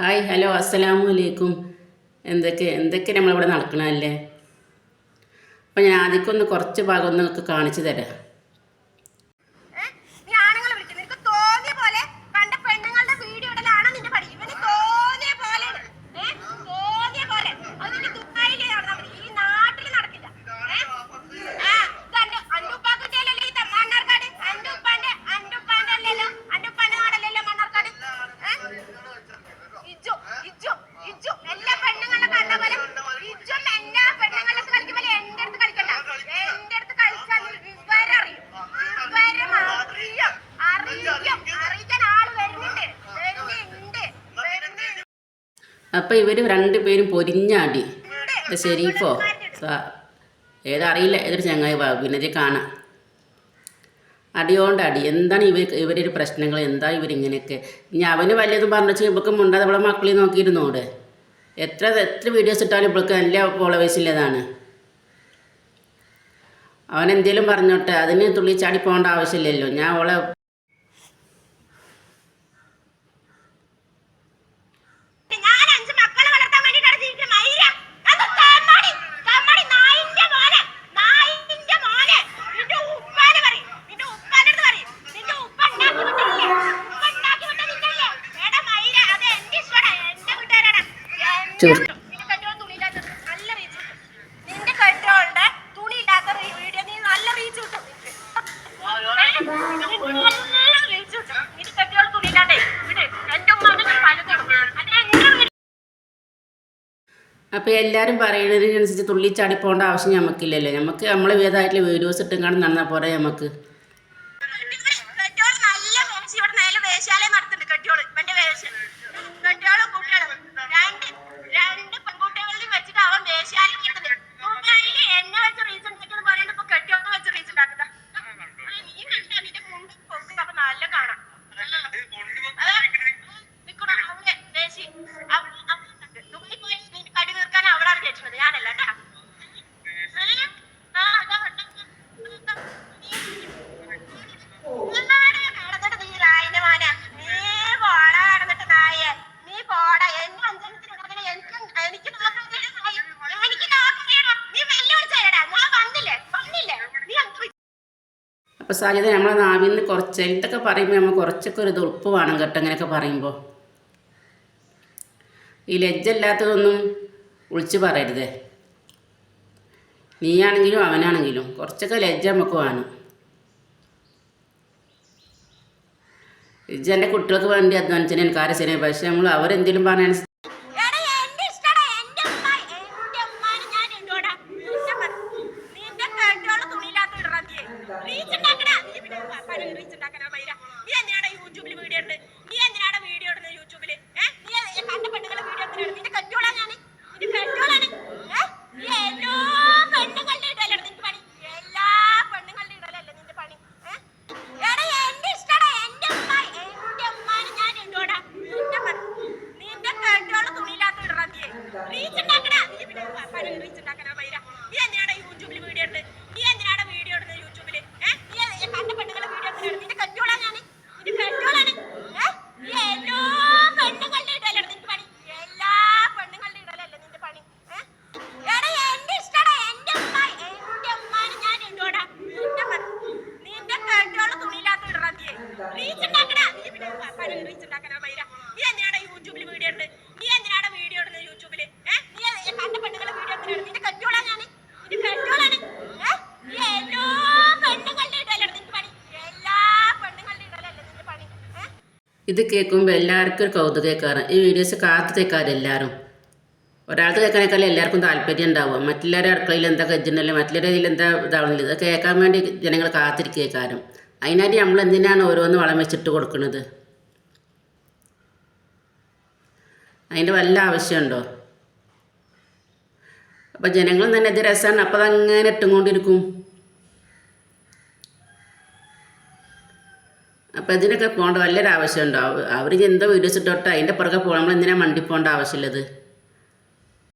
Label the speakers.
Speaker 1: Hi hello അസ്സലാമു അലൈക്കും. എന്തൊക്കെ എന്തൊക്കെ നമ്മളിവിടെ നടക്കണമല്ലേ അപ്പം ഞാൻ ആദ്യമൊക്കെ ഒന്ന് കുറച്ച് ഭാഗം ഒന്ന് കാണിച്ചു തരാം. അപ്പോൾ ഇവർ രണ്ടുപേരും പൊരിഞ്ഞാടി. ഷെരീഫോ ഏതറിയില്ല ഏതൊരു ചങ്ങായി പിന്നെ കാണാം. അടിയോണ്ട് അടി എന്താണ് ഇവർ ഇവരൊരു പ്രശ്നങ്ങൾ എന്താ ഇവരിങ്ങനെയൊക്കെ? ഇനി അവന് വല്ലതും പറഞ്ഞു വെച്ചാൽ ഇവൾക്ക് മുണ്ടാതെ അവളെ മക്കളെ നോക്കിയിരുന്നോട്. എത്ര എത്ര വീഡിയോസ് ഇട്ടാലും ഇവൾക്ക് നല്ല ഫോളോവേഴ്സില്ലതാണ് അവൻ എന്തേലും പറഞ്ഞോട്ടെ അതിന് തുള്ളി ചാടി പോകേണ്ട ആവശ്യമില്ലല്ലോ. ഞാൻ അവളെ
Speaker 2: ചോദിച്ചു
Speaker 1: അപ്പോൾ എല്ലാവരും പറയുന്നതിനനുസരിച്ച് തുള്ളി ചാടി പോകേണ്ട ആവശ്യം നമുക്കില്ലല്ലോ നമുക്ക് നമ്മളെ വേദായിട്ടുള്ള വീഡിയോസ് ഇട്ടും കാണും നടന്നാൽ പോരാ നമുക്ക് അപ്പോൾ സാധ്യത നമ്മളെ നാവിൽ നിന്ന് കുറച്ച് ഇതൊക്കെ പറയുമ്പോൾ നമ്മൾ കുറച്ചൊക്കെ ഒരു ഉറപ്പ് വേണം കേട്ടോ അങ്ങനെയൊക്കെ പറയുമ്പോൾ ഈ ലജ്ജല്ലാത്തതൊന്നും ഒളിച്ച് പറയരുതേ. നീയാണെങ്കിലും അവനാണെങ്കിലും കുറച്ചൊക്കെ ലജ്ജ നമുക്ക് വേണം. ലജ്ജ എന്റെ കുട്ടികൾക്ക് വേണ്ടി അധ്വാനിച്ചതിന് എനിക്ക് ആരെ ശരിയാണ് പക്ഷേ നമ്മൾ അവരെന്തെങ്കിലും പറഞ്ഞാൽ
Speaker 2: പണി ഉണ്ടാക്കാൻ ആ മൈര നീ എന്തിനാണ് യൂട്യൂബിൽ വീഡിയോ ഉണ്ട്
Speaker 1: ഇത് കേൾക്കുമ്പോൾ എല്ലാവർക്കും ഒരു കൗതുകക്കാറ് ഈ വീഡിയോസ് കാത്തു കേൾക്കാറ് എല്ലാവരും ഒരാൾക്ക് കേൾക്കാനേക്കാളും എല്ലാവർക്കും താല്പര്യം ഉണ്ടാവുക. മറ്റുള്ളവരുടെ അടുക്കളയിൽ എന്താ കഴിച്ചിട്ടുണ്ടല്ലോ മറ്റുള്ളവരുടെ ഇതിൽ എന്താ ഇതാവണില്ല. ഇത് കേൾക്കാൻ വേണ്ടി ജനങ്ങൾ കാത്തിരിക്കേക്കാരും അതിനായി നമ്മൾ എന്തിനാണ് ഓരോന്ന് വളം വെച്ചിട്ട് കൊടുക്കുന്നത് അതിന്റെ വല്ല ആവശ്യമുണ്ടോ? അപ്പോൾ ജനങ്ങൾ തന്നെ ഇത് രസമാണ്. അപ്പോൾ അതങ്ങനെ ഇട്ടുകൊണ്ടിരിക്കും. അപ്പോൾ ഇതിനൊക്കെ പോകേണ്ട വല്ലൊരു ആവശ്യമുണ്ടോ അവർ എന്തോ വീഡിയോസ് ഇട്ടോട്ടെ? അതിന്റെ പുറകെ പോകണം നമ്മൾ എന്തിനാണ് മണ്ടി പോകേണ്ട ആവശ്യമുള്ളത്?